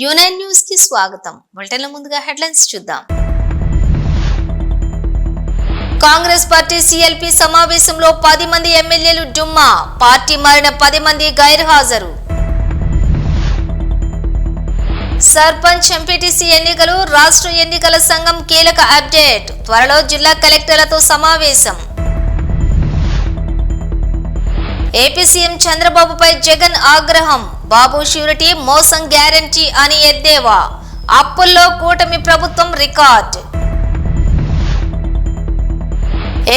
యునైన్ న్యూస్కి స్వాగతం. బులెటిన్ల ముందుగా హెడ్లైన్స్ చూద్దాం. కాంగ్రెస్ పార్టీ సిఎల్పి సమావేశంలో పది మంది ఎమ్మెల్యేలు డుమ్మా. పార్టీ మారిన పది మంది గైర్హాజరు. సర్పంచ్ ఎంపీటీసీ ఎన్నికలు రాష్ట్ర ఎన్నికల సంఘం కీలక అప్డేట్. త్వరలో జిల్లా కలెక్టర్లతో సమావేశం. ఏపీ సీఎం చంద్రబాబుపై జగన్ ఆగ్రహం. బాబు ష్యూరిటీ మోసం గ్యారంటీ అని ఎద్దేవా. అప్పుల్లో కూటమి ప్రభుత్వం రికార్డ్.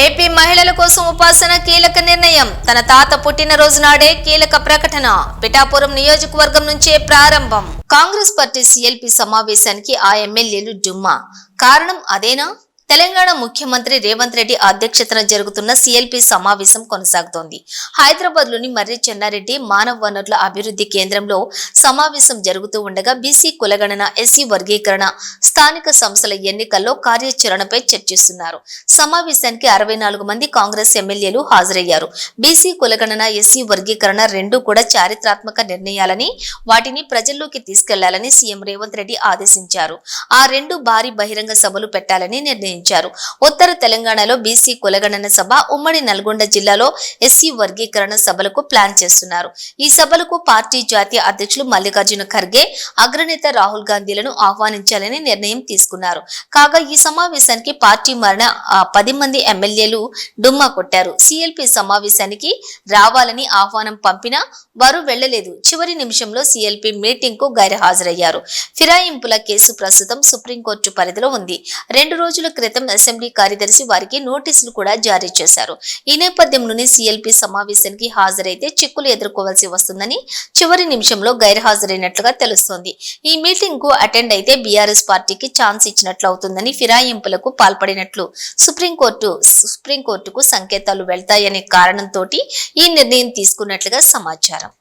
ఏపీ మహిళల కోసం ఉపాసన కీలక నిర్ణయం. తన తాత పుట్టినరోజు నాడే కీలక ప్రకటన. పిఠాపురం నియోజకవర్గం నుంచే ప్రారంభం. కాంగ్రెస్ పార్టీ సిఎల్పి సమావేశానికి ఆ ఎమ్మెల్యేలు జుమ్మా. కారణం అదేనా? తెలంగాణ ముఖ్యమంత్రి రేవంత్ రెడ్డి అధ్యక్షతన జరుగుతున్న సిఎల్పి సమావేశం కొనసాగుతోంది. హైదరాబాద్లోని మర్రి చెన్నారెడ్డి మానవ వనరుల అభివృద్ధి కేంద్రంలో సమావేశం జరుగుతూ ఉండగా బీసీ కులగణన ఎస్సీ వర్గీకరణ స్థానిక సంస్థల ఎన్నికల్లో కార్యాచరణపై చర్చిస్తున్నారు. సమావేశానికి అరవై నాలుగు మంది కాంగ్రెస్ ఎమ్మెల్యేలు హాజరయ్యారు. బీసీ కులగణన ఎస్సీ వర్గీకరణ రెండూ కూడా చారిత్రాత్మక నిర్ణయాలని వాటిని ప్రజల్లోకి తీసుకెళ్ళాలని సీఎం రేవంత్ రెడ్డి ఆదేశించారు. ఆ రెండు భారీ బహిరంగ సభలు పెట్టాలని నిర్ణయించారు. ఉత్తర తెలంగాణలో బీసీ కులగణన సభ ఉమ్మడి నల్గొండ జిల్లాలో ఎస్సీ వర్గీకరణ సభలకు ప్లాన్ చేస్తున్నారు. ఈ సభలకు పార్టీ జాతీయ అధ్యక్షులు మల్లికార్జున ఖర్గే అగ్రనేత రాహుల్ గాంధీలను ఆహ్వానించాలని నిర్ణయం తీసుకున్నారు. కాగా ఈ సమావేశానికి పార్టీ మరణ పది మంది ఎమ్మెల్యేలు డుమ్మా కొట్టారు. సిఎల్పి సమావేశానికి రావాలని ఆహ్వానం పంపినా వారు వెళ్ళలేదు చివరి నిమిషంలో సిఎల్పి మీటింగ్కు గైరహాజరయ్యారు. ఫిరాయింపుల కేసు ప్రస్తుతం సుప్రీంకోర్టు పరిధిలో ఉంది. రెండు రోజుల క్రితం అసెంబ్లీ కార్యదర్శి వారికి నోటీసులు కూడా జారీ చేశారు. ఈ నేపథ్యంలోనే సిఎల్పి సమావేశానికి హాజరైతే చిక్కులు ఎదుర్కోవాల్సి వస్తుందని చివరి నిమిషంలో గైర్హాజరైనట్లుగా తెలుస్తోంది. ఈ మీటింగ్కు అటెండ్ అయితే బీఆర్ఎస్ పార్టీకి ఛాన్స్ ఇచ్చినట్లు అవుతుందని ఫిరాయింపులకు పాల్పడినట్లు సుప్రీంకోర్టు సుప్రీంకోర్టుకు సంకేతాలు వెళ్తాయనే కారణంతో ఈ నిర్ణయం తీసుకున్నట్లుగా సమాచారం.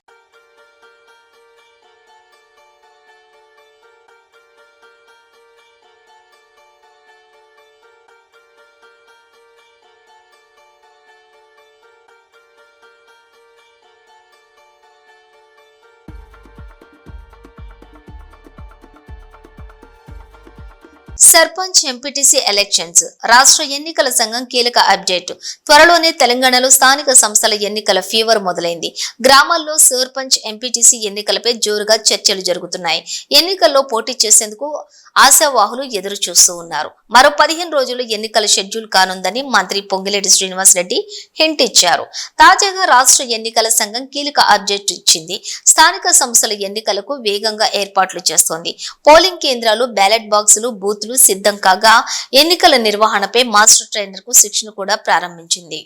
సర్పంచ్ ఎంపీటీసీ ఎలక్షన్స్ రాష్ట్ర ఎన్నికల సంఘం కీలక అప్డేట్. త్వరలోనే తెలంగాణలో స్థానిక సంస్థల ఎన్నికల ఫీవర్ మొదలైంది. గ్రామాల్లో సర్పంచ్ ఎంపీటీసీ ఎన్నికలపై జోరుగా చర్చలు జరుగుతున్నాయి. ఎన్నికల్లో పోటీ చేసేందుకు ఆశావాహులు ఎదురు చూస్తూ ఉన్నారు. మరో పదిహేను రోజులు ఎన్నికల షెడ్యూల్ కానుందని మంత్రి పొంగిరెడ్డి శ్రీనివాస్ రెడ్డి హింట్ ఇచ్చారు. తాజాగా రాష్ట్ర ఎన్నికల సంఘం కీలక అప్డేట్ ఇచ్చింది. స్థానిక సంస్థల ఎన్నికలకు వేగంగా ఏర్పాట్లు చేస్తోంది. పోలింగ్ కేంద్రాలు బ్యాలెట్ బాక్సులు బూత్లు సిద్ధం కాగా ఎన్నికల నిర్వహణపై మాస్టర్ ట్రైనర్కు శిక్షణ కూడా ప్రారంభించింది.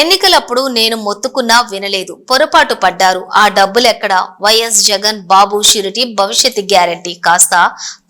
ఎన్నికలప్పుడు నేను మొత్తుకున్నా వినలేదు. పొరపాటు పడ్డారు. ఆ డబ్బులెక్కడ వైఎస్ జగన్ బాబు షూరిటీ భవిష్యత్ గ్యారంటీ. కాస్త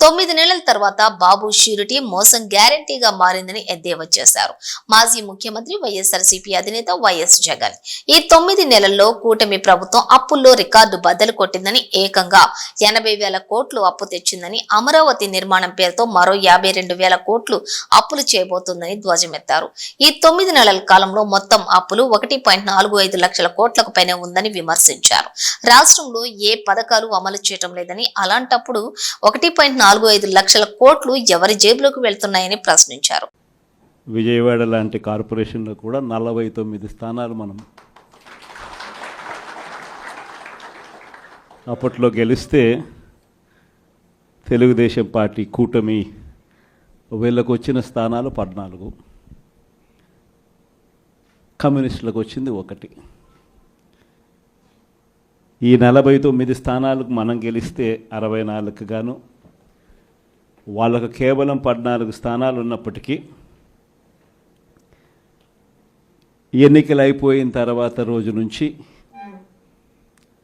తొమ్మిది నెలల తర్వాత బాబు షూరిటీ మోసం గ్యారంటీగా మారిందని ఎద్దేవా చేశారు. మాజీ ముఖ్యమంత్రి వైఎస్ఆర్సీపీ అధినేత వైఎస్ జగన్. ఈ తొమ్మిది నెలల్లో కూటమి ప్రభుత్వం అప్పుల్లో రికార్డు బద్దలు కొట్టిందని ఏకంగా ఎనభై వేల కోట్లు అప్పు తెచ్చిందని అమరావతి నిర్మాణం పేరుతో మరో యాభై రెండు వేల కోట్లు అప్పులు చేయబోతుందని ధ్వజమెత్తారు. ఈ తొమ్మిది నెలల కాలంలో మొత్తం అప్పులు ఒకటి పాయింట్ నాలుగు ఐదు లక్షల కోట్లకు పైన ఉందని విమర్శించారు. రాష్ట్రంలో ఏ పథకాలు అమలు చేయటం లేదని అలాంటప్పుడు ఒకటి పాయింట్ నాలుగు ఐదు లక్షల కోట్లు ఎవరి జేబులోకి వెళ్తున్నాయని ప్రశ్నించారు. విజయవాడ లాంటి కార్పొరేషన్లో కూడా నలభై తొమ్మిది స్థానాలు మనం అప్పట్లో గెలిస్తే తెలుగుదేశం పార్టీ కూటమి వీళ్ళకు వచ్చిన స్థానాలు పద్నాలుగు. కమ్యూనిస్టులకు వచ్చింది ఒకటి. ఈ నలభై తొమ్మిది స్థానాలకు మనం గెలిస్తే అరవై నాలుగు గాను వాళ్ళకు కేవలం పద్నాలుగు స్థానాలు ఉన్నప్పటికీ ఎన్నికలు అయిపోయిన తర్వాత రోజు నుంచి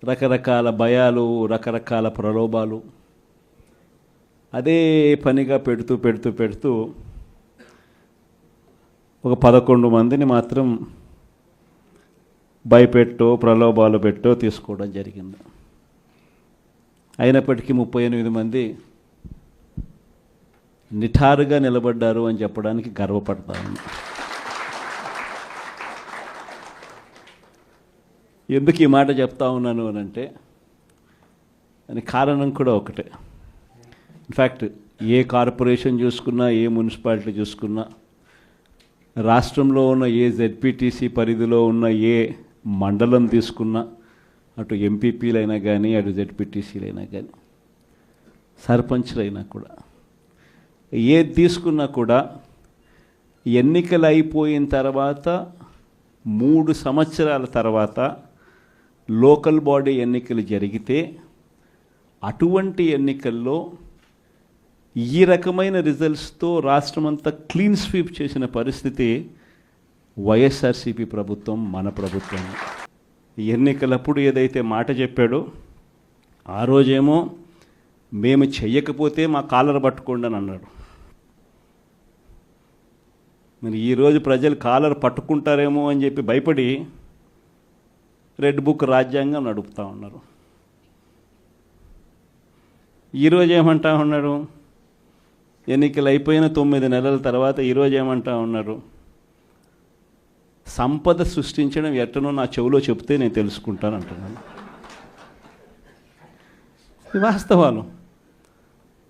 రకరకాల భయాలు రకరకాల ప్రలోభాలు అదే పనిగా పెడుతూ పెడుతూ పెడుతూ ఒక పదకొండు మందిని మాత్రం భయపెట్టో ప్రలోభాలు పెట్టో తీసుకోవడం జరిగింది. అయినప్పటికీ ముప్పై ఎనిమిది మంది నిఠారుగా నిలబడ్డారు అని చెప్పడానికి గర్వపడతాను. ఎందుకు ఈ మాట చెప్తా ఉన్నాను అని అంటే అని కారణం కూడా ఒకటే. ఇన్ఫ్యాక్ట్ ఏ కార్పొరేషన్ చూసుకున్నా ఏ మున్సిపాలిటీ చూసుకున్నా రాష్ట్రంలో ఉన్న ఏ జెడ్పీటీసీ పరిధిలో ఉన్న ఏ మండలం తీసుకున్న అటు ఎంపీపీలైనా కానీ అటు జెడ్పీటీసీలైనా కానీ సర్పంచ్లైనా కూడా ఏది తీసుకున్నా కూడా ఎన్నికలు అయిపోయిన తర్వాత మూడు సంవత్సరాల తర్వాత లోకల్ బాడీ ఎన్నికలు జరిగితే అటువంటి ఎన్నికల్లో ఈ రకమైన రిజల్ట్స్తో రాష్ట్రమంతా క్లీన్ స్వీప్ చేసిన పరిస్థితి వైఎస్ఆర్సీపీ ప్రభుత్వం మన ప్రభుత్వం. ఎన్నికలప్పుడు ఏదైతే మాట చెప్పాడో ఆ రోజేమో మేము చెయ్యకపోతే మా కాలర్ పట్టుకోండి అని అన్నాడు. మరి ఈరోజు ప్రజలు కాలర్ పట్టుకుంటారేమో అని చెప్పి భయపడి రెడ్ బుక్ రాజ్యాంగం నడుపుతా ఉన్నారు. ఈరోజు ఏమంటా ఉన్నారు? ఎన్నికలు అయిపోయిన తొమ్మిది నెలల తర్వాత ఈరోజు ఏమంటా ఉన్నారు? సంపద సృష్టించడం ఎట్టనో నా చెవిలో చెప్తే నేను తెలుసుకుంటాను అంటున్నాను. వాస్తవాలు.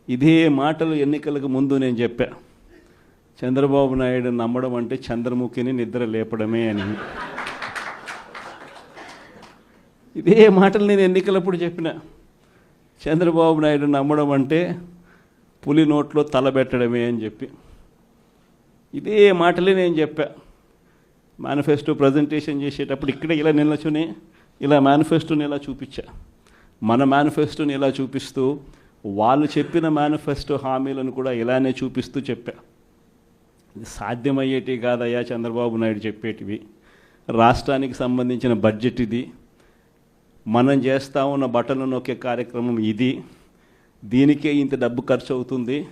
ఇదే మాటలు ఎన్నికలకు ముందు నేను చెప్పా. చంద్రబాబు నాయుడు నమ్మడం అంటే చంద్రముఖిని నిద్ర లేపడమే అని. ఇదే మాటలు నేను ఎన్నికలప్పుడు చెప్పిన. చంద్రబాబు నాయుడు నమ్మడం అంటే పులి నోట్లో తలబెట్టడమే అని చెప్పి. ఇదే మాటలే నేను చెప్పా. మేనిఫెస్టో ప్రజెంటేషన్ చేసేటప్పుడు ఇక్కడ ఇలా నిలచుని ఇలా మేనిఫెస్టోని ఇలా చూపించా? మన మేనిఫెస్టోని ఇలా చూపిస్తూ వాళ్ళు చెప్పిన మేనిఫెస్టో హామీలను కూడా ఇలానే చూపిస్తూ చెప్పా. సాధ్యమయ్యేటి సాధ్యమయ్యేటివి కాదయ్యా చంద్రబాబు నాయుడు చెప్పేటివి. రాష్ట్రానికి సంబంధించిన బడ్జెట్ ఇది. మనం చేస్తా ఉన్న బట్టలు నొక్కే కార్యక్రమం ఇది. దీనికే ఇంత డబ్బు ఖర్చు అవుతుంది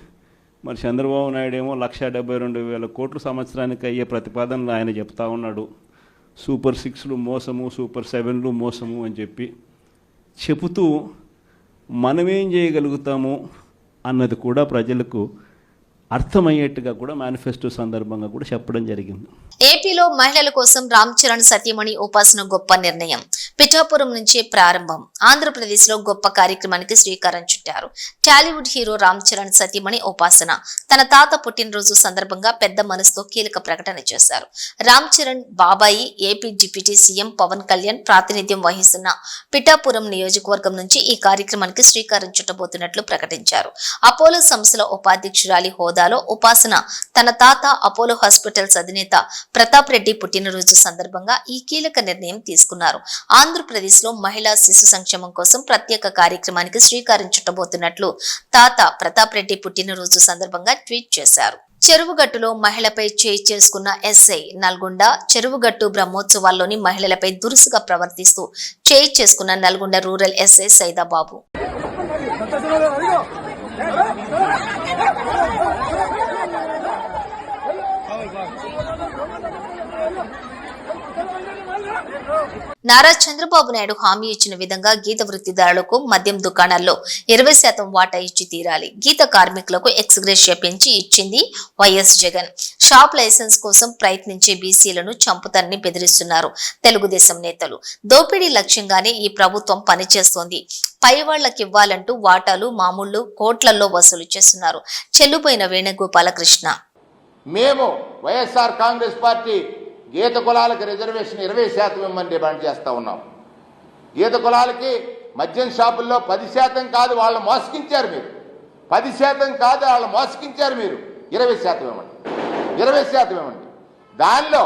మరి చంద్రబాబు నాయుడు ఏమో లక్ష డెబ్బై రెండు వేల కోట్లు సంవత్సరానికి అయ్యే ప్రతిపాదనలు ఆయన చెప్తా ఉన్నాడు. సూపర్ సిక్స్లు మోసము సూపర్ సెవెన్లు మోసము అని చెప్పి చెబుతూ మనమేం చేయగలుగుతాము అన్నది కూడా ప్రజలకు అర్థమయ్యేట్టుగా కూడా మేనిఫెస్టో సందర్భంగా కూడా చెప్పడం జరిగింది. ఏపీలో మహిళల కోసం రామ్ చరణ్ సతీమణి ఉపాసన గొప్ప నిర్ణయం. పిఠాపురం నుంచే ప్రారంభం. ఆంధ్రప్రదేశ్లో గొప్ప కార్యక్రమానికి శ్రీకారం చుట్టారు. టాలీవుడ్ హీరో రామ్ చరణ్ సతీమణి ఉపాసన తన తాత పుట్టినరోజు సందర్భంగా పెద్ద మనసుతో కీలక ప్రకటన చేశారు. రామ్ చరణ్ బాబాయి AP deputy CM Pawan Kalyan ప్రాతినిధ్యం వహిస్తున్న పిఠాపురం నియోజకవర్గం నుంచి ఈ కార్యక్రమానికి శ్రీకారం చుట్టబోతున్నట్లు ప్రకటించారు. అపోలో సంస్థల ఉపాధ్యక్షురాలి హోదా హోదాలో ఉపాసన తన తాత అపోలో హాస్పిటల్స్ అధినేత ప్రతాప్ రెడ్డి పుట్టినరోజు సందర్భంగా ఈ కీలక నిర్ణయం తీసుకున్నారు. ఆంధ్రప్రదేశ్లో మహిళా శిశు సంక్షేమం కోసం ప్రత్యేక కార్యక్రమానికి శ్రీకారం చుట్టబోతున్నట్లు తాత ప్రతాప్ రెడ్డి పుట్టినరోజు సందర్భంగా ట్వీట్ చేశారు. చెరువుగట్టులో మహిళపై చేయి చేసుకున్న ఎస్ఐ నల్గొండ చెరువుగట్టు బ్రహ్మోత్సవాల్లోని మహిళలపై దురుసుగా ప్రవర్తిస్తూ చేయి చేసుకున్న నల్గొండ రూరల్ ఎస్ఐ సైదాబాబు. నారా చంద్రబాబు నాయుడు హామీ ఇచ్చిన విధంగా గీత వృత్తిదారులకు మద్యం దుకాణాల్లో ఇరవై శాతం వాటా ఇచ్చి తీరాలి. గీత కార్మికులకు ఎక్స్గ్రేషియా పెంచి ఇచ్చింది వైఎస్ జగన్. షాప్ లైసెన్స్ కోసం ప్రయత్నించే బీసీలను చంపుతారని బెదిరిస్తున్నారు తెలుగుదేశం నేతలు. దోపిడీ లక్ష్యంగానే ఈ ప్రభుత్వం పనిచేస్తోంది. పై వాళ్ళకి ఇవ్వాలంటూ వాటాలు మామూలు కోట్లల్లో వసూలు చేస్తున్నారు. చెల్లుపోయిన వేణుగోపాలకృష్ణ. మేము వైఎస్ఆర్ కాంగ్రెస్ పార్టీ ఈత కులాలకి రిజర్వేషన్ ఇరవై శాతం ఇమ్మని డిమాండ్ చేస్తూ ఉన్నాం. ఈత కులాలకి మద్యం షాపుల్లో పది శాతం కాదు వాళ్ళని మోసగించారు మీరు. పది శాతం కాదు వాళ్ళని మోసగించారు మీరు. ఇరవై శాతం ఇవ్వండి. ఇరవై శాతం ఇవ్వండి. దానిలో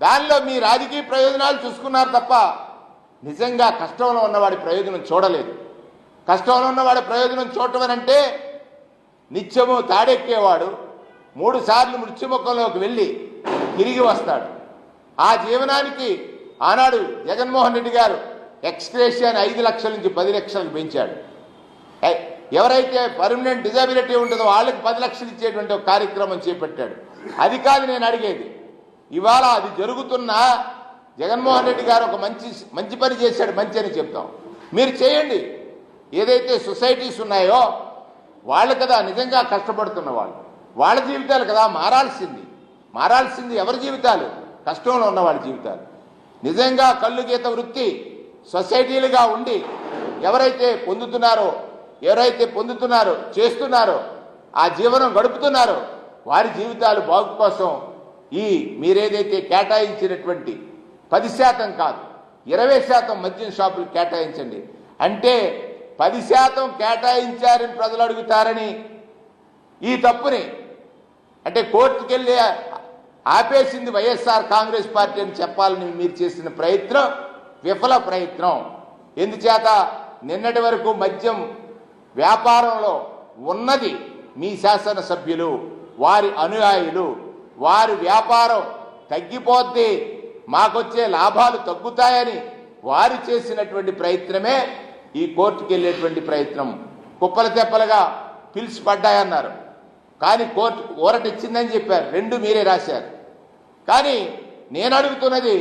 దానిలో మీ రాజకీయ ప్రయోజనాలు చూసుకున్నారు తప్ప నిజంగా కష్టంలో ఉన్నవాడి ప్రయోజనం చూడలేదు. కష్టంలో ఉన్నవాడి ప్రయోజనం చూడటం అంటే నిత్యము తాడెక్కేవాడు మూడు సార్లు మృత్యుముఖంలోకి వెళ్ళి తిరిగి వస్తాడు. ఆ జీవనానికి ఆనాడు జగన్మోహన్ రెడ్డి గారు ఎక్స్గ్రేషియాని ఐదు లక్షల నుంచి పది లక్షలకు పెంచాడు. ఎవరైతే పర్మనెంట్ డిజాబిలిటీ ఉంటుందో వాళ్ళకి పది లక్షలు ఇచ్చేటువంటి ఒక కార్యక్రమం చేపట్టాడు. అది కాదు నేను అడిగేది. ఇవాళ అది జరుగుతున్నా జగన్మోహన్ రెడ్డి గారు ఒక మంచి మంచి పని చేశాడు మంచి అని చెప్తాం. మీరు చేయండి. ఏదైతే సొసైటీస్ ఉన్నాయో వాళ్ళు కదా నిజంగా కష్టపడుతున్న వాళ్ళు. వాళ్ళ జీవితాలు కదా మారాల్సింది. మారాల్సింది ఎవరి జీవితాలు? కష్టంలో ఉన్న జీవితాలు. నిజంగా కళ్ళు గీత వృత్తి సొసైటీలుగా ఉండి ఎవరైతే పొందుతున్నారో ఎవరైతే పొందుతున్నారో చేస్తున్నారో ఆ జీవనం గడుపుతున్నారో వారి జీవితాలు బాగు కోసం ఈ మీరేదైతే కేటాయించినటువంటి పది శాతం కాదు ఇరవై శాతం మద్యం షాపులు కేటాయించండి. అంటే పది శాతం కేటాయించారని ప్రజలు అడుగుతారని ఈ తప్పుని అంటే కోర్టుకెళ్ళి ఆపేసింది వైఎస్ఆర్ కాంగ్రెస్ పార్టీ అని చెప్పాలని మీరు చేసిన ప్రయత్నం విఫల ప్రయత్నం. ఎందుచేత నిన్నటి వరకు మద్యం వ్యాపారంలో ఉన్నది మీ శాసనసభ్యులు వారి అనుయాయులు. వారి వ్యాపారం తగ్గిపోద్ది మాకొచ్చే లాభాలు తగ్గుతాయని వారు చేసినటువంటి ప్రయత్నమే ఈ కోర్టుకు వెళ్ళేటువంటి ప్రయత్నం. కుప్పల తెప్పలుగా పిలిచి పడ్డాయన్నారు. కానీ కోర్టు ఊరటిచ్చిందని చెప్పారు. రెండు మీరే రాశారు. కానీ నేను అడుగుతున్నది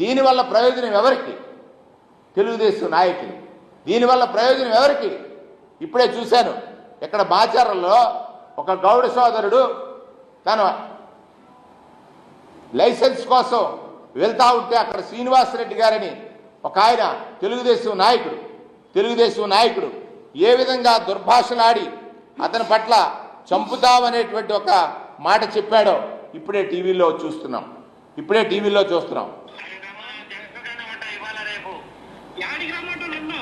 దీనివల్ల ప్రయోజనం ఎవరికి? తెలుగుదేశం నాయకులు. దీనివల్ల ప్రయోజనం ఎవరికి? ఇప్పుడే చూశాను ఇక్కడ బాచారంలో ఒక గౌడ సోదరుడు తను లైసెన్స్ కోసం వెళ్తా ఉంటే అక్కడ శ్రీనివాసరెడ్డి గారని ఒక ఆయన తెలుగుదేశం నాయకుడు తెలుగుదేశం నాయకుడు ఏ విధంగా దుర్భాషలాడి అతని పట్ల చంపుతామనేటువంటి ఒక మాట చెప్పాడో ఇప్పుడే టీవీలో చూస్తున్నాం. ఇప్పుడే టీవీలో చూస్తున్నాం. ఇవాళ యాడికి నిన్ను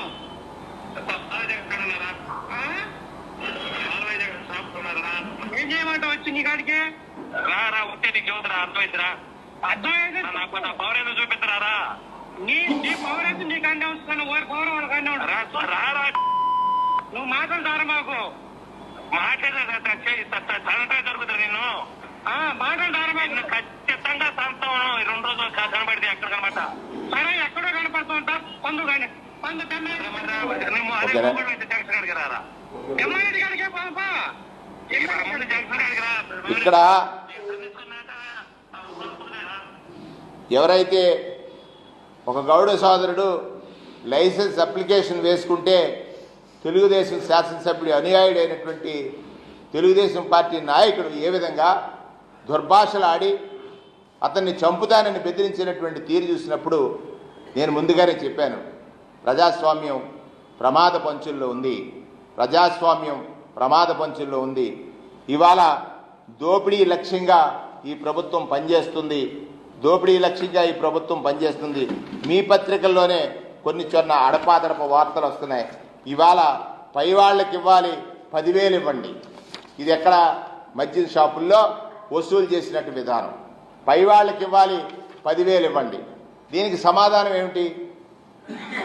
ఏం వచ్చి నీ రారా ఉంటే నీకు చెబుతున్నా అర్థమైందిరా అర్థమైంది నాకు నా పవర్ ఏదో చూపిస్తారా నీ నీ పవర్ అయితే నీ కంటే ఉంచుతాను వారి పవర్ వాళ్ళ కంటే రారా నువ్వు మాట్లాడతారు మాకు మాట్లాడే తనటే జరుగుతుంది నిన్ను మాకు ఖచ్చితంగా సంతం రెండు రోజులు క- కనబడితే ఎక్కడ కనబడతా? సరే ఎక్కడో కనపడుతూ ఉంటా. పందు కానీ పందు ఇక్కడ ఎవరైతే ఒక గౌడ సోదరుడు లైసెన్స్ అప్లికేషన్ వేసుకుంటే తెలుగుదేశం శాసనసభ్యుడి అనుయాయుడైనటువంటి తెలుగుదేశం పార్టీ నాయకుడు ఏ విధంగా దుర్భాషలాడి అతన్ని చంపుతానని బెదిరించినటువంటి తీరు చూసినప్పుడు నేను ముందుగానే చెప్పాను ప్రజాస్వామ్యం ప్రమాద పంచుల్లో ఉంది ప్రజాస్వామ్యం ప్రమాద పంచుల్లో ఉంది. ఇవాళ దోపిడీ లక్ష్యంగా ఈ ప్రభుత్వం పనిచేస్తుంది దోపిడీ లక్ష్యంగా ఈ ప్రభుత్వం పనిచేస్తుంది. మీ పత్రికల్లోనే కొన్ని చొన్న అడపాదడప వార్తలు వస్తున్నాయి. ఇవాళ పై వాళ్ళకి ఇవ్వాలి పదివేలు ఇవ్వండి. ఇది ఎక్కడ? మద్యం షాపుల్లో వసూలు చేసినట్టు విధానం. పై వాళ్ళకి ఇవ్వాలి పదివేలు ఇవ్వండి. దీనికి సమాధానం ఏమిటి?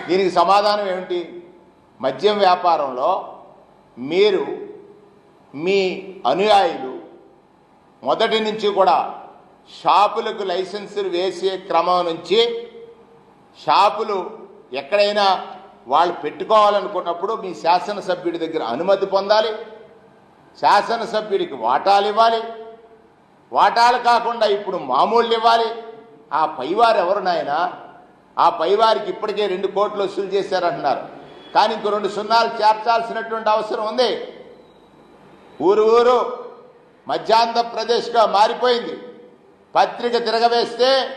దీనికి సమాధానం ఏమిటి? మద్యం వ్యాపారంలో మీరు మీ అనుయాయులు మొదటి నుంచి కూడా షాపులకు లైసెన్సులు వేసే క్రమం నుంచి షాపులు ఎక్కడైనా వాళ్ళు పెట్టుకోవాలనుకున్నప్పుడు మీ శాసనసభ్యుడి దగ్గర అనుమతి పొందాలి. శాసనసభ్యుడికి వాటాలు ఇవ్వాలి. వాటాలు కాకుండా ఇప్పుడు మామూళ్ళు ఇవ్వాలి. ఆ పైవారు ఎవరు నాయన? ఆ పైవారికి ఇప్పటికే రెండు కోట్లు వసూలు చేశారంటున్నారు. కానీ ఇంకో రెండు సున్నాలు చేర్చాల్సినటువంటి అవసరం ఉంది. ఊరు ఊరు మధ్యాంధ్రప్రదేశ్గా మారిపోయింది. పత్రిక తిరగవేస్తే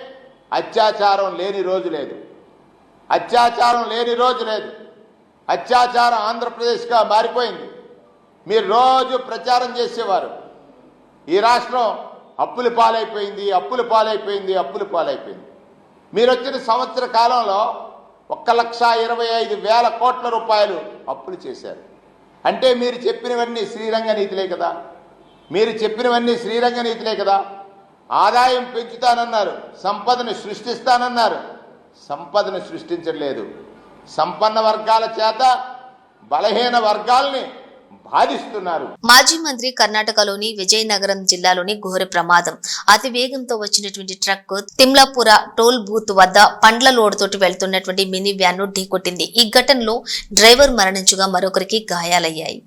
అత్యాచారం లేని రోజు లేదు. అత్యాచారం లేని రోజు లేదు. అత్యాచారం ఆంధ్రప్రదేశ్గా మారిపోయింది. మీరు రోజు ప్రచారం చేసేవారు. ఈ రాష్ట్రం అప్పుల పాలైపోయింది అప్పుల పాలైపోయింది అప్పుల పాలైపోయింది. మీరు వచ్చిన సంవత్సర కాలంలో ఒక్క లక్ష ఇరవై ఐదు వేల కోట్ల రూపాయలు అప్పులు చేశారు. అంటే మీరు చెప్పినవన్నీ శ్రీరంగ నీతిలే కదా. మీరు చెప్పినవన్నీ శ్రీరంగ నీతిలే కదా. ఆదాయం పెంచుతానన్నారు సంపదను సృష్టిస్తానన్నారు. సంపదను సృష్టించలేదు సంపన్న వర్గాల చేత బలహీన వర్గాల్ని బాధిస్తున్నారు. మాజీ మంత్రి కర్ణాటకలోని విజయనగరం జిల్లాలోని ఘోర ప్రమాదం. అతి వేగంతో వచ్చినటువంటి ట్రక్ తిమ్లాపుర టోల్ బూత్ వద్ద పండ్ల లోడ్ తోటి వెళ్తున్నటువంటి మినీ వ్యాన్ను ఢీకొట్టింది. ఈ ఘటనలో డ్రైవర్ మరణించగా మరొకరికి గాయాలయ్యాయి.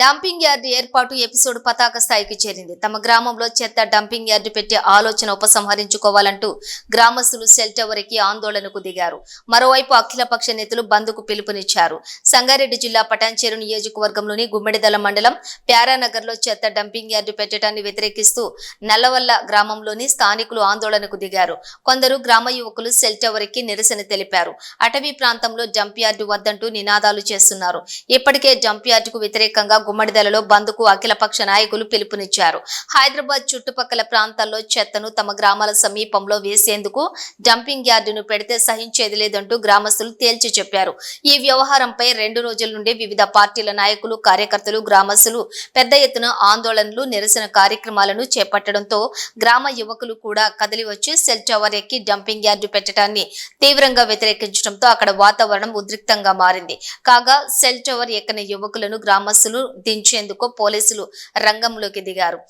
డంపింగ్ యార్డు ఏర్పాటు ఎపిసోడ్ పతాక స్థాయికి చేరింది. తమ గ్రామంలో చెత్త డంపింగ్ యార్డు పెట్టే ఆలోచన ఉపసంహరించుకోవాలంటూ గ్రామస్తులు సెల్ టవర్ ఆందోళనకు దిగారు. మరోవైపు అఖిలపక్ష నేతలు బంద్కు పిలుపునిచ్చారు. సంగారెడ్డి జిల్లా పటాన్చేరు నియోజకవర్గంలోని గుమ్మిడిదల మండలం ప్యారానగర్లో చెత్త డంపింగ్ యార్డు పెట్టడాన్ని వ్యతిరేకిస్తూ నల్లవల్ల గ్రామంలోని స్థానికులు ఆందోళనకు దిగారు. కొందరు గ్రామ యువకులు సెల్ టవర్ నిరసన తెలిపారు. అటవీ ప్రాంతంలో జంప్ యార్డు వద్దంటూ నినాదాలు చేస్తున్నారు. ఇప్పటికే జంప్ యార్డుకు వ్యతిరేకంగా గుమ్మడిదలలో బంద్కు అఖిలపక్ష నాయకులు పిలుపునిచ్చారు. హైదరాబాద్ చుట్టుపక్కల ప్రాంతాల్లో చెత్తను తమ గ్రామాల సమీపంలో వేసేందుకు డంపింగ్ యార్డును పెడితే సహించేది లేదంటూ గ్రామస్తులు తేల్చి చెప్పారు. ఈ వ్యవహారంపై రెండు రోజుల నుండి వివిధ పార్టీల నాయకులు కార్యకర్తలు గ్రామస్తులు పెద్ద ఎత్తున ఆందోళనలు నిరసన కార్యక్రమాలను చేపట్టడంతో గ్రామ యువకులు కూడా కదిలి వచ్చి సెల్ టవర్ ఎక్కి డంపింగ్ యార్డు పెట్టడాన్ని తీవ్రంగా వ్యతిరేకించడంతో అక్కడ వాతావరణం ఉద్రిక్తంగా మారింది. కాగా సెల్ టవర్ ఎక్కని యువకులను గ్రామస్తులు దించేందుకు పోలీసులు రంగంలోకి దిగారు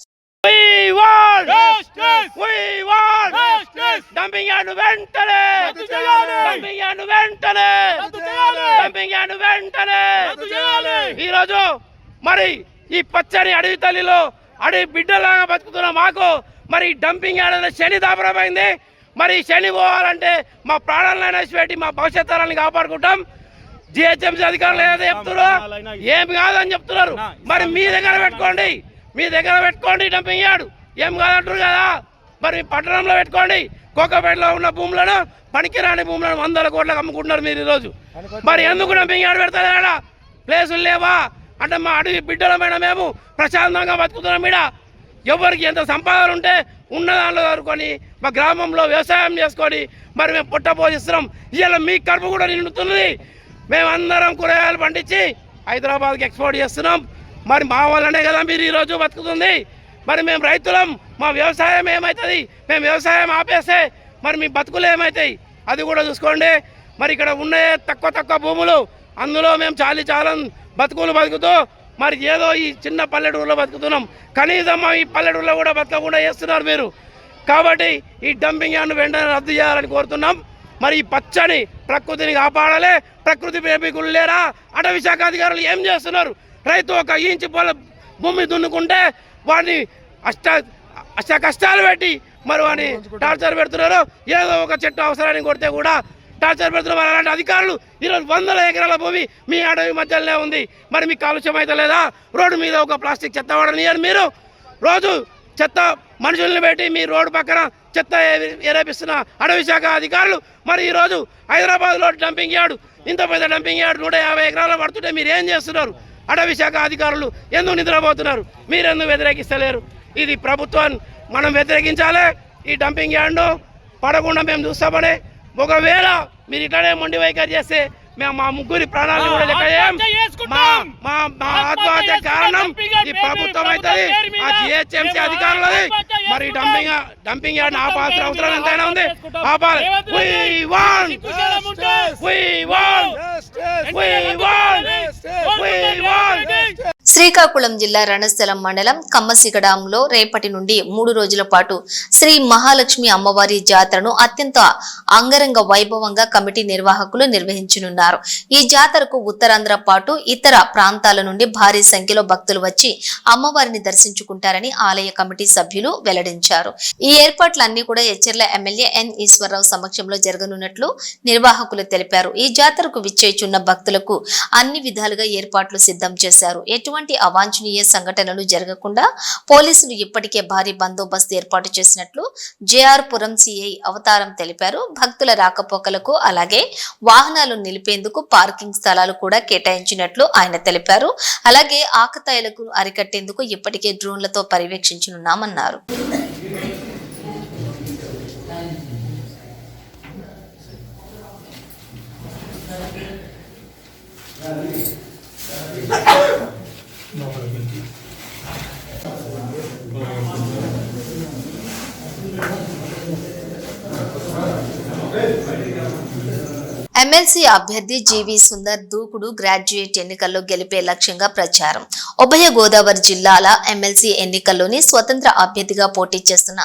We want justice. We want justice. Dumping yard వెంటనే రద్దు చేయాలి. డంపింగ్ యార్డ్ వెంటనే రద్దు చేయాలి. డంపింగ్ యార్డ్ వెంటనే రద్దు చేయాలి. ఈ రోజు మరి ఈ పచ్చని అడవి తల్లిలో అడవి బిడ్డలాగా బతుకుతున్న మాకు మరి ఈ డంపింగ్ యార్డ్ అనే శని దాపరమైంది మరి ఈ శని పోవాలంటే మా ప్రాణాలను పెట్టి మా భవిష్యత్ తరాలను కాపాడుకుంటాం జిహెచ్ఎంసీ అధికారులు ఏదో చెప్తున్నారు ఏం కాదని చెప్తున్నారు? మరి మీ దగ్గర పెట్టుకోండి. మీ దగ్గర పెట్టుకోండి డంపింగ్ యార్డ్. ఏం కాదంటారు కదా? మరి మీ పట్టణంలో పెట్టుకోండి. కోకపేటలో ఉన్న భూములను పనికిరాని భూములను వందల కోట్లకు అమ్ముకుంటున్నారు మీరు ఈరోజు. మరి ఎందుకు డంపింగ్ యార్డ్ పెడతారు ప్లేసులు లేవా? అంటే మా అడవి బిడ్డలమైన మేము ప్రశాంతంగా బతుకుతున్నాం ఈడ. ఎవరికి ఎంత సంపాదన ఉంటే ఉన్న దాంట్లో చదువుకొని మా గ్రామంలో వ్యవసాయం చేసుకొని మరి మేము పుట్ట పోషిస్తున్నాం ఇవాళ మీ కడుపు కూడా నిండుతున్నది. మేమందరం కూరగాయలు పండించి హైదరాబాద్కి ఎక్స్పోర్ట్ చేస్తున్నాం. మరి మా వల్లనే కదా మీరు ఈరోజు బతుకుతుంది. మరి మేము రైతులం మా వ్యవసాయం ఏమవుతుంది మేము వ్యవసాయం ఆపేస్తే మరి మీ బతుకులు ఏమవుతాయి అది కూడా చూసుకోండి. మరి ఇక్కడ ఉన్న తక్కువ తక్కువ భూములు అందులో మేము చాలి చాలా బతుకులు బతుకుతూ మరి ఏదో ఈ చిన్న పల్లెటూరులో బతుకుతున్నాం. కనీసం మా ఈ పల్లెటూరులో కూడా బతకకుండా చేస్తున్నారు మీరు. కాబట్టి ఈ డంపింగ్ యార్డ్ను వెంటనే రద్దు చేయాలని కోరుతున్నాం. మరి ఈ పచ్చని ప్రకృతిని కాపాడాలి ప్రకృతి ప్రేమికులు లేరా అటవీ శాఖ అధికారులు ఏం చేస్తున్నారు? రైతు ఒక ఇంచు పొల భూమి దున్నుకుంటే వాడిని అష్ట అష్ట కష్టాలు పెట్టి మరి వాడిని టార్చర్ పెడుతున్నారు. ఏదో ఒక చెట్టు అవసరాన్ని కొడితే కూడా టార్చర్ పెడుతున్నారు. మరి అలాంటి అధికారులు ఈరోజు వందల ఎకరాల భూమి మీ అడవి మధ్యలోనే ఉంది. మరి మీకు కాలుష్యం అయితే లేదా? రోడ్డు మీద ఒక ప్లాస్టిక్ చెత్త వాడనియరు మీరు. రోజు చెత్త మనుషుల్ని పెట్టి మీ రోడ్డు పక్కన చెత్త ఏరేపిస్తున్న అడవి శాఖ అధికారులు మరి ఈరోజు హైదరాబాద్లో డంపింగ్ యార్డు ఇంత పెద్ద డంపింగ్ యార్డు నూట యాభై ఎకరాలు పడుతుంటే మీరు ఏం చేస్తున్నారు? అడవి శాఖ అధికారులు ఎందుకు నిద్రపోతున్నారు? మీరెందుకు వ్యతిరేకిస్తలేరు? ఇది ప్రభుత్వాన్ని మనం వ్యతిరేకించాలి ఈ డంపింగ్ యార్డ్ను. పడకుండా మేము చూస్తామని. ఒకవేళ మీరు ఇట్లానే మొండి వైఖరి చేస్తే మేము మా ముగ్గురి ప్రాణాలను కూడా లెక్క. మా మా ఆత్మహత్య కారణం. ఈ ప్రభుత్వం అవుతుంది. పేరు ఆ మీద జిహెచ్ఎంసీ అధికారులది. మరి. డంపింగ్ డంపింగ్ యార్డ్ ఆపాల్సిన అవసరం ఎంతైనా ఉంది. ఆపాలి. ఉంటే We want. శ్రీకాకుళం జిల్లా రణస్థలం మండలం కమ్మసిగడాంలో రేపటి నుండి మూడు రోజుల పాటు శ్రీ మహాలక్ష్మి అమ్మవారి జాతరను అత్యంత అంగరంగ వైభవంగా కమిటీ నిర్వాహకులు నిర్వహించనున్నారు. ఈ జాతరకు ఉత్తరాంధ్ర పాటు ఇతర ప్రాంతాల నుండి భారీ సంఖ్యలో భక్తులు వచ్చి అమ్మవారిని దర్శించుకుంటారని ఆలయ కమిటీ సభ్యులు వెల్లడించారు. ఈ ఏర్పాట్లన్నీ కూడా హెచ్చర్ల ఎమ్మెల్యే ఎన్ ఈశ్వరరావు సమక్షంలో జరగనున్నట్లు నిర్వాహకులు తెలిపారు. ఈ జాతరకు విచ్చేచున్న భక్తులకు అన్ని విధాలుగా ఏర్పాట్లు సిద్ధం చేశారు. ఎటువంటి అవాంఛనీయ సంఘటనలు జరగకుండా పోలీసులు ఇప్పటికే భారీ బందోబస్తు ఏర్పాటు చేసినట్లు జేఆర్ పురం సిఐ అవతారం తెలిపారు. భక్తుల రాకపోకలకు అలాగే వాహనాలు నిలిపేందుకు పార్కింగ్ స్థలాలు కూడా కేటాయించినట్లు ఆయన తెలిపారు. అలాగే ఆకతాయిలకు అరికట్టేందుకు ఇప్పటికే డ్రోన్లతో పర్యవేక్షించనున్నామన్నారు. ఎమ్మెల్సీ అభ్యర్థి జీవి సుందర్ దూకుడు గ్రాడ్యుయేట్ ఎన్నికల్లో గెలిపే లక్ష్యంగా ప్రచారం. ఉభయ గోదావరి జిల్లాల ఎమ్మెల్సీ ఎన్నికల్లోని స్వతంత్ర అభ్యర్థిగా పోటీ చేస్తున్న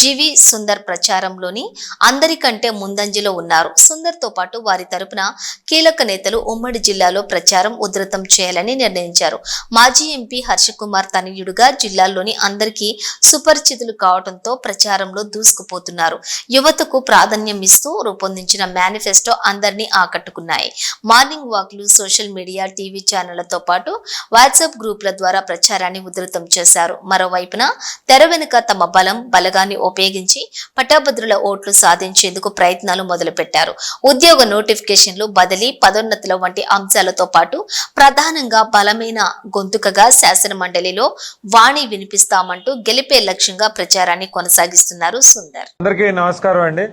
జీవి సుందర్ ప్రచారంలోని అందరికంటే ముందంజలో ఉన్నారు. సుందర్తో పాటు వారి తరపున కీలక నేతలు ఉమ్మడి జిల్లాలో ప్రచారం ఉధృతం చేయాలని నిర్ణయించారు. మాజీ ఎంపీ హర్షకుమార్ తనయుడుగా జిల్లాలోని అందరికీ సుపరిచితులు కావడంతో ప్రచారంలో దూసుకుపోతున్నారు. యువతకు ప్రాధాన్యం ఇస్తూ రూపొందించిన మేనిఫెస్టో అందరినీ ఆకట్టుకున్నాయి. మార్నింగ్ వాక్లు సోషల్ మీడియా టీవీ ఛానళ్ళతో పాటు వాట్సాప్ గ్రూపుల ద్వారా ప్రచారాన్ని ఉధృతం చేశారు. మరోవైపున తెర వెనుక తమ బలం బలగాన్ని ఉపయోగించి పట్టాభద్రుల ఓట్లు సాధించేందుకు ప్రయత్నాలు మొదలుపెట్టారు. ఉద్యోగ నోటిఫికేషన్లు బదిలీ పదోన్నతుల వంటి అంశాలతో పాటు ప్రధానంగా బలమైన గొంతుకగా శాసన మండలిలో వాణి వినిపిస్తామంటూ గెలిపే లక్ష్యంగా ప్రచారాన్ని కొనసాగిస్తున్నారు సుందర్. అందరికీ నమస్కారం అండి.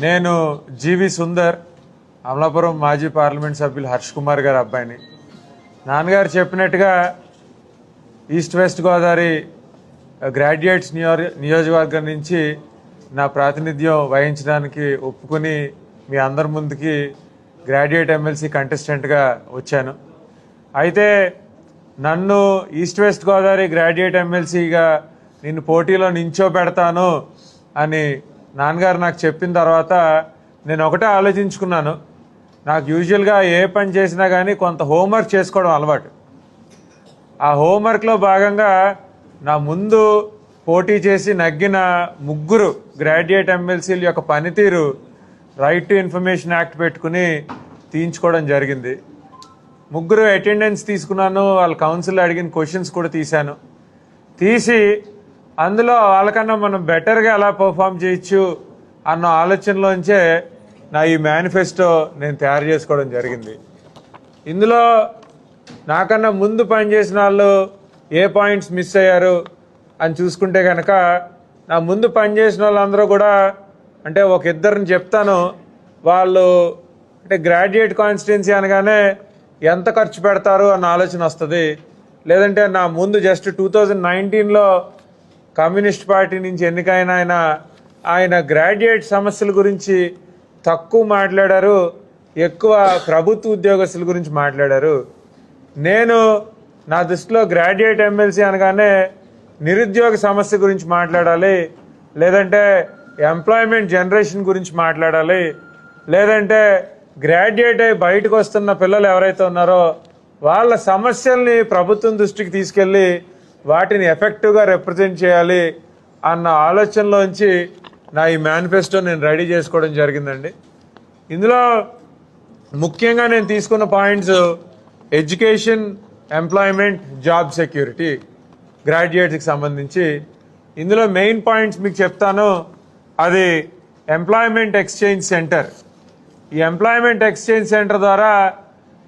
నేను జీవి సుందర్. అమలాపురం మాజీ పార్లమెంట్ సభ్యులు హర్ష్ కుమార్ గారి అబ్బాయిని. నాన్నగారు చెప్పినట్టుగా ఈస్ట్ వెస్ట్ గోదావరి గ్రాడ్యుయేట్స్ నియో నియోజకవర్గం నుంచి నా ప్రాతినిధ్యం వహించడానికి ఒప్పుకొని మీ అందరి ముందుకి గ్రాడ్యుయేట్ ఎమ్మెల్సీ కంటెస్టెంట్గా వచ్చాను. అయితే నన్ను ఈస్ట్ వెస్ట్ గోదావరి గ్రాడ్యుయేట్ ఎమ్మెల్సీగా నిన్ను పోటీలో నించో పెడతాను అని నాన్నగారు నాకు చెప్పిన తర్వాత నేను ఒకటే ఆలోచించుకున్నాను. నాకు యూజువల్గా ఏ పని చేసినా కానీ కొంత హోంవర్క్ చేసుకోవడం అలవాటు. ఆ హోంవర్క్లో భాగంగా నా ముందు పోటీ చేసి నగ్గిన ముగ్గురు గ్రాడ్యుయేట్ ఎమ్మెల్సీల యొక్క పనితీరు రైట్ టు ఇన్ఫర్మేషన్ యాక్ట్ పెట్టుకుని తీయించుకోవడం జరిగింది. ముగ్గురు అటెండెన్స్ తీసుకున్నాను. వాళ్ళ కౌన్సిల్ అడిగిన క్వశ్చన్స్ కూడా తీశాను. తీసి అందులో వాళ్ళకన్నా మనం బెటర్గా ఎలా పర్ఫామ్ చేయొచ్చు అన్న ఆలోచనలోంచే నా ఈ మేనిఫెస్టో నేను తయారు చేసుకోవడం జరిగింది. ఇందులో నాకన్నా ముందు పనిచేసిన వాళ్ళు ఏ పాయింట్స్ మిస్ అయ్యారు అని చూసుకుంటే కనుక నా ముందు పనిచేసిన వాళ్ళందరూ కూడా అంటే ఒక ఇద్దరిని చెప్తాను. వాళ్ళు అంటే గ్రాడ్యుయేట్ కాన్స్టిట్యున్సీ అనగానే ఎంత ఖర్చు పెడతారు అన్న ఆలోచన వస్తుంది. లేదంటే నా ముందు జస్ట్ టూ థౌజండ్ నైన్టీన్లో కమ్యూనిస్ట్ పార్టీ నుంచి ఎన్నికైన ఆయన ఆయన గ్రాడ్యుయేట్ సమస్యల గురించి తక్కువ మాట్లాడారు ఎక్కువ ప్రభుత్వ ఉద్యోగస్తుల గురించి మాట్లాడారు. నేను నా దృష్టిలో గ్రాడ్యుయేట్ ఎమ్మెల్సీ అనగానే నిరుద్యోగ సమస్య గురించి మాట్లాడాలి లేదంటే ఎంప్లాయ్మెంట్ జనరేషన్ గురించి మాట్లాడాలి లేదంటే గ్రాడ్యుయేట్ అయి బయటకు వస్తున్న పిల్లలు ఎవరైతే ఉన్నారో వాళ్ళ సమస్యల్ని ప్రభుత్వం దృష్టికి తీసుకెళ్ళి వాటిని ఎఫెక్టివ్గా రిప్రజెంట్ చేయాలి అన్న ఆలోచనలోంచి నా ఈ మేనిఫెస్టో నేను రెడీ చేసుకోవడం జరిగిందండి. ఇందులో ముఖ్యంగా నేను తీసుకున్న points education employment job security గ్రాడ్యుయేట్స్కి సంబంధించి. ఇందులో మెయిన్ పాయింట్స్ మీకు చెప్తాను. అది ఎంప్లాయ్మెంట్ ఎక్స్చేంజ్ సెంటర్ ఈ ఎంప్లాయ్మెంట్ ఎక్స్చేంజ్ సెంటర్ ద్వారా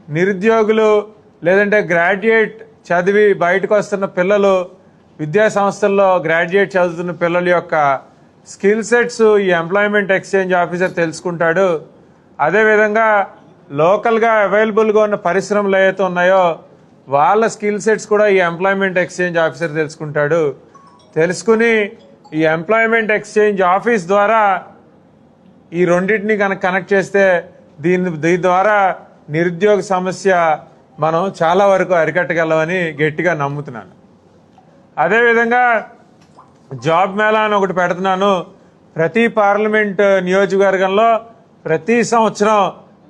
నిరుద్యోగులు లేదంటే గ్రాడ్యుయేట్ చదివి బయటకు వస్తున్న పిల్లలు విద్యా సంస్థల్లో గ్రాడ్యుయేట్ చదువుతున్న పిల్లల యొక్క స్కిల్ సెట్స్ ఈ ఎంప్లాయ్మెంట్ ఎక్స్చేంజ్ ఆఫీసర్ తెలుసుకుంటాడు. అదేవిధంగా లోకల్గా అవైలబుల్గా ఉన్న పరిశ్రమలు ఏవైతే ఉన్నాయో వాళ్ళ స్కిల్ సెట్స్ కూడా ఈ ఎంప్లాయ్మెంట్ ఎక్స్చేంజ్ ఆఫీసర్ తెలుసుకుంటాడు. తెలుసుకుని ఈ ఎంప్లాయ్మెంట్ ఎక్స్చేంజ్ ఆఫీస్ ద్వారా ఈ రెండింటిని కనుక కనెక్ట్ చేస్తే దీని దీని ద్వారా నిరుద్యోగ సమస్య మనం చాలా వరకు అరికట్టగలమని గట్టిగా నమ్ముతున్నాను. అదేవిధంగా జాబ్ మేళా అని ఒకటి పెడుతున్నాను. ప్రతి పార్లమెంట్ నియోజకవర్గంలో ప్రతి సంవత్సరం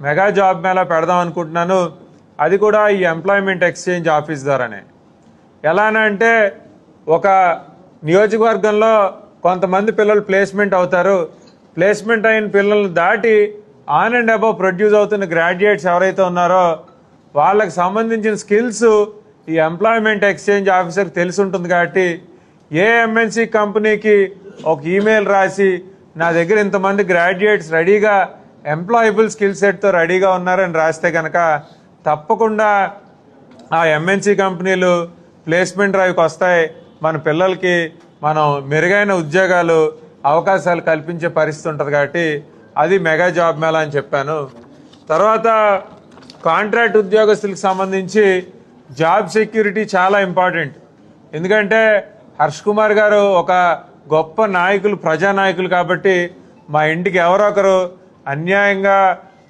మెగా జాబ్ మేళా పెడదాం అనుకుంటున్నాను. అది కూడా ఈ ఎంప్లాయ్మెంట్ ఎక్స్చేంజ్ ఆఫీస్ ద్వారానే. ఎలానంటే ఒక నియోజకవర్గంలో కొంతమంది పిల్లలు ప్లేస్మెంట్ అవుతారు. ప్లేస్మెంట్ అయిన పిల్లల్ని దాటి ఆన్ అండ్ అబౌవ్ ప్రొడ్యూస్ అవుతున్న గ్రాడ్యుయేట్స్ ఎవరైతే ఉన్నారో వాళ్ళకి సంబంధించిన స్కిల్స్ ఈ ఎంప్లాయ్మెంట్ ఎక్స్చేంజ్ ఆఫీసర్కి తెలిసి ఉంటుంది కాబట్టి ఏ ఎంఎన్సీ కంపెనీకి ఒక ఈమెయిల్ రాసి నా దగ్గర ఇంతమంది గ్రాడ్యుయేట్స్ రెడీగా ఎంప్లాయబుల్ స్కిల్ సెట్తో రెడీగా ఉన్నారని రాస్తే కనుక తప్పకుండా ఆ ఎంఎన్సీ కంపెనీలు ప్లేస్మెంట్ డ్రైవ్కి వస్తాయి. మన పిల్లలకి మనం మెరుగైన ఉద్యోగాలు అవకాశాలు కల్పించే పరిస్థితి ఉంటుంది కాబట్టి అది మెగా జాబ్ మేళా అని చెప్పాను. తర్వాత కాంట్రాక్ట్ ఉద్యోగస్తులకు సంబంధించి జాబ్ సెక్యూరిటీ చాలా ఇంపార్టెంట్. ఎందుకంటే హర్ష్ కుమార్ గారు ఒక గొప్ప నాయకులు ప్రజానాయకులు కాబట్టి మా ఇంటికి ఎవరో ఒకరు అన్యాయంగా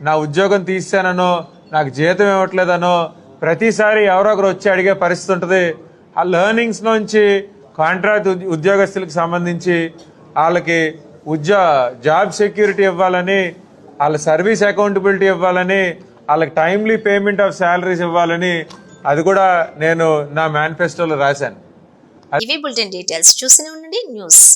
నా ఉద్యోగం తీసాననో నాకు జీతం ఇవ్వట్లేదనో ప్రతిసారి ఎవరో ఒకరు వచ్చి అడిగే పరిస్థితి ఉంటుంది. ఆ లెర్నింగ్స్ నుంచి కాంట్రాక్ట్ ఉద్యోగస్తులకు సంబంధించి వాళ్ళకి ఉద్యో జాబ్ సెక్యూరిటీ ఇవ్వాలని వాళ్ళ సర్వీస్ అకౌంటబిలిటీ ఇవ్వాలని వాళ్ళకి టైమ్లీ పేమెంట్ ఆఫ్ శాలరీస్ ఇవ్వాలని అది కూడా నేను నా మేనిఫెస్టోలో రాశాను. ఇవి బులెటిన్ డీటెయిల్స్. చూస్తూనే ఉండండి. న్యూస్.